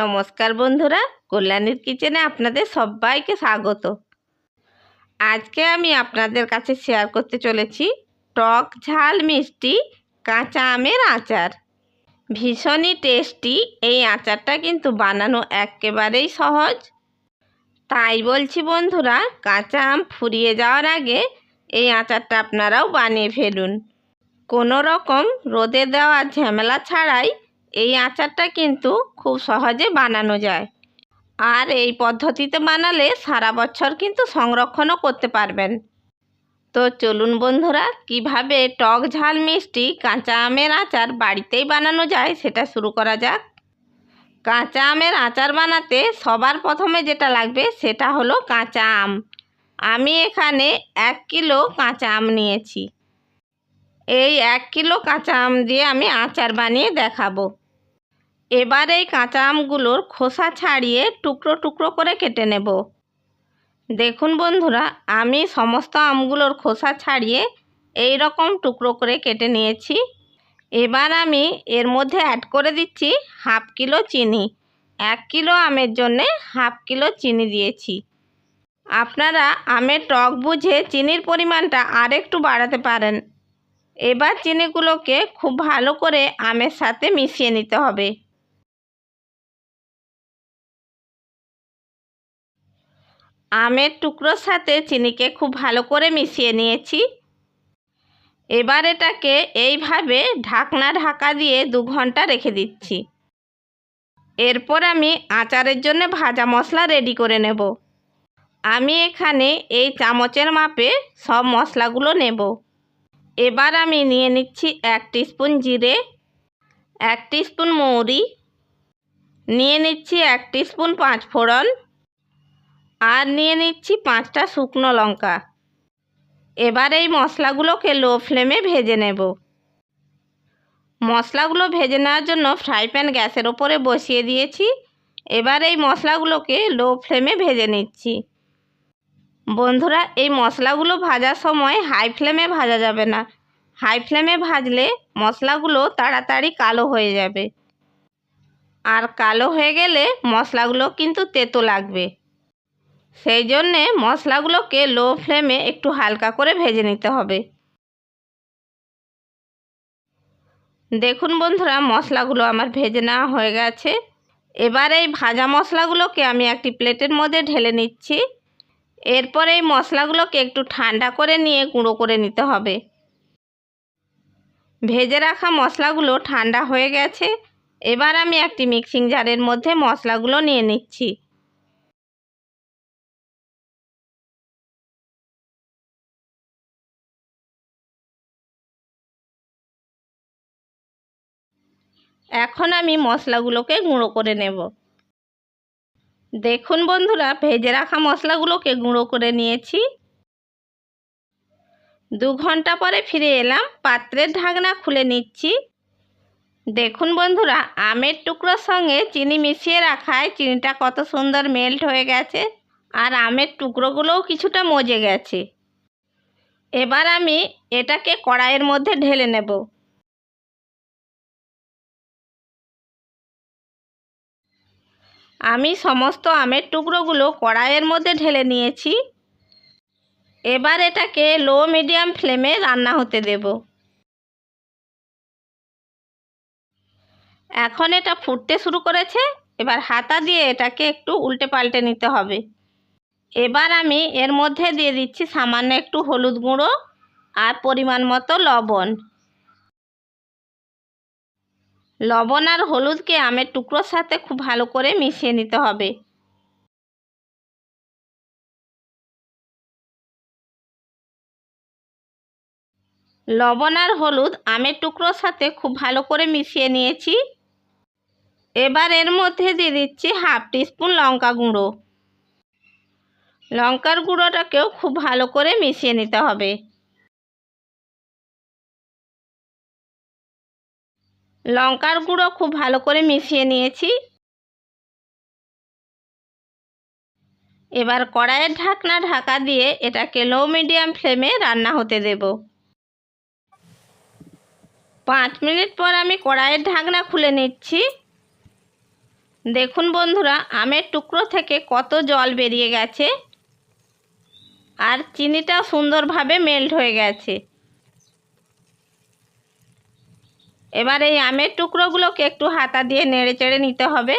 নমস্কার বন্ধুরা, কল্যাণীর কিচেনে আপনাদের সবাইকে স্বাগত। আজকে আমি আপনাদের কাছে শেয়ার করতে চলেছি টক ঝাল মিষ্টি কাঁচা আমের আচার। ভীষণই টেস্টি এই আচারটা কিন্তু বানানো একেবারেই সহজ। তাই বলছি বন্ধুরা, কাঁচা আম ফুরিয়ে যাওয়ার আগে এই আচারটা আপনারাও বানিয়ে ফেলুন। কোনো রকম রোদে দেওয়া ঝামেলা ছাড়াই এই আচারটা কিন্তু খুব সহজে বানানো যায়। আর এই পদ্ধতিতে বানালে সারা বছর কিন্তু সংরক্ষণও করতে পারবেন। তো চলুন বন্ধুরা, কীভাবে টক ঝাল মিষ্টি কাঁচা আমের আচার বাড়িতেই বানানো যায় সেটা শুরু করা যাক। কাঁচা আমের আচার বানাতে সবার প্রথমে যেটা লাগবে সেটা হলো কাঁচা আম। আমি এখানে এক কিলো কাঁচা আম নিয়েছি। এই এক কিলো কাঁচা আম দিয়ে আমি আচার বানিয়ে দেখাবো। এবার এই কাঁচা আমগুলোর খোসা ছাড়িয়ে টুকরো টুকরো করে কেটে নেব। দেখুন বন্ধুরা, আমি সমস্ত আমগুলোর খোসা ছাড়িয়ে এই রকম টুকরো করে কেটে নিয়েছি। এবার আমি এর মধ্যে অ্যাড করে দিচ্ছি হাফ কিলো চিনি। এক কিলো আমের জন্যে হাফ কিলো চিনি দিয়েছি। আপনারা আমের টক বুঝে চিনির পরিমাণটা আরেকটু বাড়াতে পারেন। এবার চিনিগুলোকে খুব ভালো করে আমের সাথে মিশিয়ে নিতে হবে। আমের টুকরোর সাথে চিনিকে খুব ভালো করে মিশিয়ে নিয়েছি। এবার এটাকে এইভাবে ঢাকনা ঢাকা দিয়ে দু ঘণ্টা রেখে দিচ্ছি। এরপর আমি আচারের জন্য ভাজা মশলা রেডি করে নেব। আমি এখানে এই চামচের মাপে সব মশলাগুলো নেব। এবার আমি নিয়ে নিচ্ছি এক স্পুন জিরে, এক স্পুন মৌরি, নিয়ে নিচ্ছি এক স্পুন পাঁচ ফোড়ন আর নিয়ে নিচ্ছি পাঁচটা শুকনো লঙ্কা। এবার এই মশলাগুলোকে লো ফ্লেমে ভেজে নেব। মশলাগুলো ভেজে নেওয়ার জন্য ফ্রাই প্যান গ্যাসের ওপরে বসিয়ে দিয়েছি। এবার এই মশলাগুলোকে লো ফ্লেমে ভেজে নিচ্ছি। বন্ধুরা, এই মশলাগুলো ভাজার সময় হাই ফ্লেমে ভাজা যাবে না। হাই ফ্লেমে ভাজলে মশলাগুলো তাড়াতাড়ি কালো হয়ে যাবে। আর কালো হয়ে গেলে মশলাগুলো কিন্তু তেতো লাগবে। সেই জন্যে মশলাগুলোকে লো ফ্লেমে একটু হালকা করে ভেজে নিতে হবে। দেখুন বন্ধুরা, মশলাগুলো আমার ভেজে নেওয়া হয়ে গেছে। এবার এই ভাজা মশলাগুলোকে আমি একটি প্লেটের মধ্যে ঢেলে নিচ্ছি। এরপর এই মশলাগুলোকে একটু ঠান্ডা করে নিয়ে গুঁড়ো করে নিতে হবে। ভেজে রাখা মশলাগুলো ঠান্ডা হয়ে গেছে। এবার আমি একটি মিক্সিং জারের মধ্যে মশলাগুলো নিয়ে নিচ্ছি। এখন আমি মশলাগুলোকে গুঁড়ো করে নেব। দেখুন বন্ধুরা, ভেজে রাখা মশলাগুলোকে গুঁড়ো করে নিয়েছি। দু ঘণ্টা পরে ফিরে এলাম, পাত্রের ঢাকনা খুলে নিচ্ছি। দেখুন বন্ধুরা, আমের টুকরোর সঙ্গে চিনি মিশিয়ে রাখায় চিনিটা কত সুন্দর মেল্ট হয়ে গেছে আর আমের টুকরোগুলোও কিছুটা মজে গেছে। এবার আমি এটাকে কড়াইয়ের মধ্যে ঢেলে নেব। আমি সমস্ত আমের টুকরোগুলো কড়াইয়ের মধ্যে ঢেলে নিয়েছি। এবার এটাকে লো মিডিয়াম ফ্লেমে রান্না হতে দেব। এখন এটা ফুটতে শুরু করেছে। এবার হাতা দিয়ে এটাকে একটু উল্টে পাল্টে নিতে হবে। এবার আমি এর মধ্যে দিয়ে দিচ্ছি সামান্য একটু হলুদ গুঁড়ো আর পরিমাণ মতো লবণ। লবণ আর হলুদকে আমের টুকরোর সাথে খুব ভালো করে মিশিয়ে নিতে হবে। লবণ আর হলুদ আমের টুকরোর সাথে খুব ভালো করে মিশিয়ে নিয়েছি। এবার এর মধ্যে দিয়ে দিচ্ছি হাফ টিস্পুন লঙ্কা গুঁড়ো। লঙ্কার গুঁড়োটাকেও খুব ভালো করে মিশিয়ে নিতে হবে। লঙ্কার গুঁড়ো খুব ভালো করে মিশিয়ে নিয়েছি। এবার কড়াইয়ের ঢাকনা ঢাকা দিয়ে এটাকে লো মিডিয়াম ফ্লেমে রান্না হতে দেব। পাঁচ মিনিট পর আমি কড়াইয়ের ঢাকনা খুলে নিচ্ছি। দেখুন বন্ধুরা, আমের টুকরো থেকে কত জল বেরিয়ে গেছে। আর চিনিটাও সুন্দরভাবে মেল্ট হয়ে গেছে। এবার এই আমের টুকরোগুলোকে একটু হাতা দিয়ে নেড়ে চেড়ে নিতে হবে।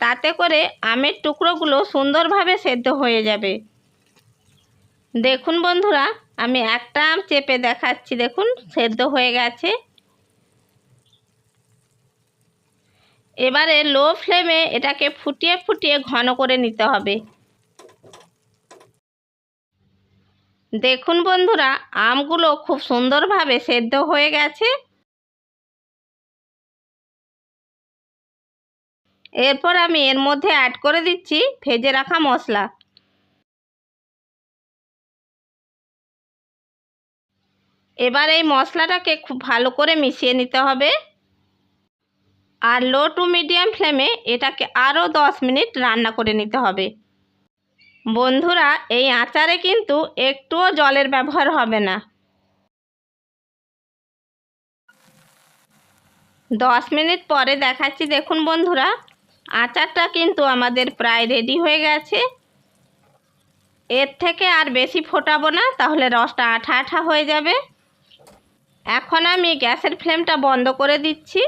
তাতে করে আমের টুকরোগুলো সুন্দরভাবে সেদ্ধ হয়ে যাবে। দেখুন বন্ধুরা, আমি একটা আম চেপে দেখাচ্ছি, দেখুন, সেদ্ধ হয়ে গেছে। এবারে লো ফ্লেমে এটাকে ফুটিয়ে ফুটিয়ে ঘন করে নিতে হবে। দেখুন বন্ধুরা, আমগুলো খুব সুন্দরভাবে সেদ্ধ হয়ে গেছে। এরপর আমি এর মধ্যে অ্যাড করে দিচ্ছি ভেজে রাখা মশলা। এবার এই মশলাটাকে খুব ভালো করে মিশিয়ে নিতে হবে। আর লো টু মিডিয়াম ফ্লেমে এটাকে আরও দশ মিনিট রান্না করে নিতে হবে। বন্ধুরা, এই আচারে কিন্তু একটুও জলের ব্যবহার হবে না। দশ মিনিট পরে দেখাচ্ছি, দেখুন বন্ধুরা। আচারটা কিন্তু আমাদের প্রায় রেডি হয়ে গেছে। এর থেকে আর বেশি ফোটাবো না, তাহলে রসটা আঠা আঠা হয়ে যাবে। এখন আমি গ্যাসের ফ্লেমটা বন্ধ করে দিচ্ছি।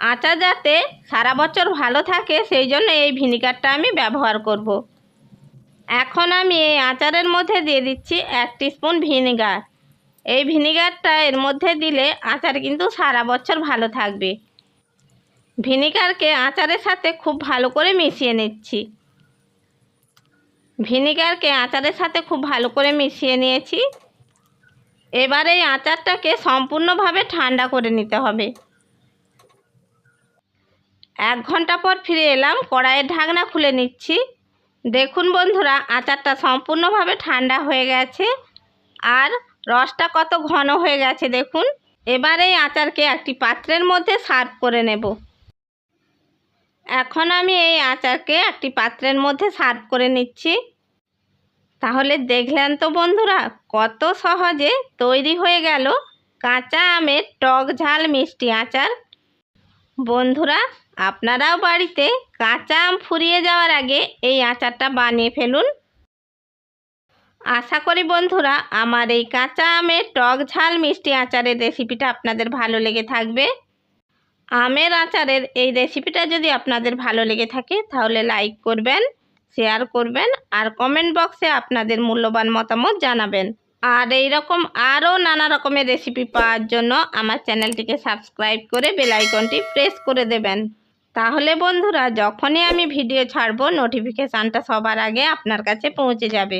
আচার যাতে সারা বছর ভালো থাকে, সেই জন্য এই ভিনিগারটা আমি ব্যবহার করব। এখন আমি এই আচারের মধ্যে দিয়ে দিচ্ছি এক স্পুন ভিনিগার এই ভিনিগারটা এর মধ্যে দিলে আচার কিন্তু সারা বছর ভালো থাকবে। ভিনিগারকে আচারের সাথে খুব ভালো করে মিশিয়ে নিচ্ছি। ভিনিগারকে আচারের সাথে খুব ভালো করে মিশিয়ে নিয়েছি। এবার এই আচারটাকে সম্পূর্ণভাবে ঠান্ডা করে নিতে হবে। এক ঘণ্টা পর ফিরে এলাম, কড়াইয়ের ঢাকনা খুলে নিচ্ছি। দেখুন বন্ধুরা, আচারটা সম্পূর্ণভাবে ঠান্ডা হয়ে গেছে আর রসটা কত ঘন হয়ে গেছে দেখুন। এবার এই আচারকে একটি পাত্রের মধ্যে সার্ভ করে নেব। এখন আমি এই আচারকে একটি পাত্রের মধ্যে সার্ভ করে নিচ্ছি। তাহলে দেখলেন তো বন্ধুরা, কত সহজে তৈরি হয়ে গেল কাঁচা আমের টক ঝাল মিষ্টি আচার। বন্ধুরা, আপনারাও বাড়িতে কাঁচা আম ফুরিয়ে যাওয়ার আগে এই আচারটা বানিয়ে ফেলুন। আশা করি বন্ধুরা, আমার এই কাঁচা আমের টক ঝাল মিষ্টি আচারের রেসিপিটা আপনাদের ভালো লেগে থাকবে। আমের আচারের এই রেসিপিটা যদি আপনাদের ভালো লেগে থাকে, তাহলে লাইক করবেন শেয়ার করবেন, আর কমেন্ট বক্সে আপনাদের মূল্যবান মতামত জানাবেন। আর এই রকম আরও নানা রকমের রেসিপি পাওয়ার জন্য আমার চ্যানেলটিকে সাবস্ক্রাইব করে বেলাইকনটি প্রেস করে দেবেন। তাহলে বন্ধুরা, যখনই আমি ভিডিও ছাড়বো নোটিফিকেশানটা সবার আগে আপনার কাছে পৌঁছে যাবে।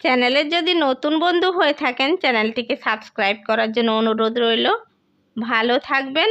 চ্যানেলের যদি নতুন বন্ধু হয়ে থাকেন, চ্যানেলটিকে সাবস্ক্রাইব করার জন্য অনুরোধ রইল। ভালো থাকবেন।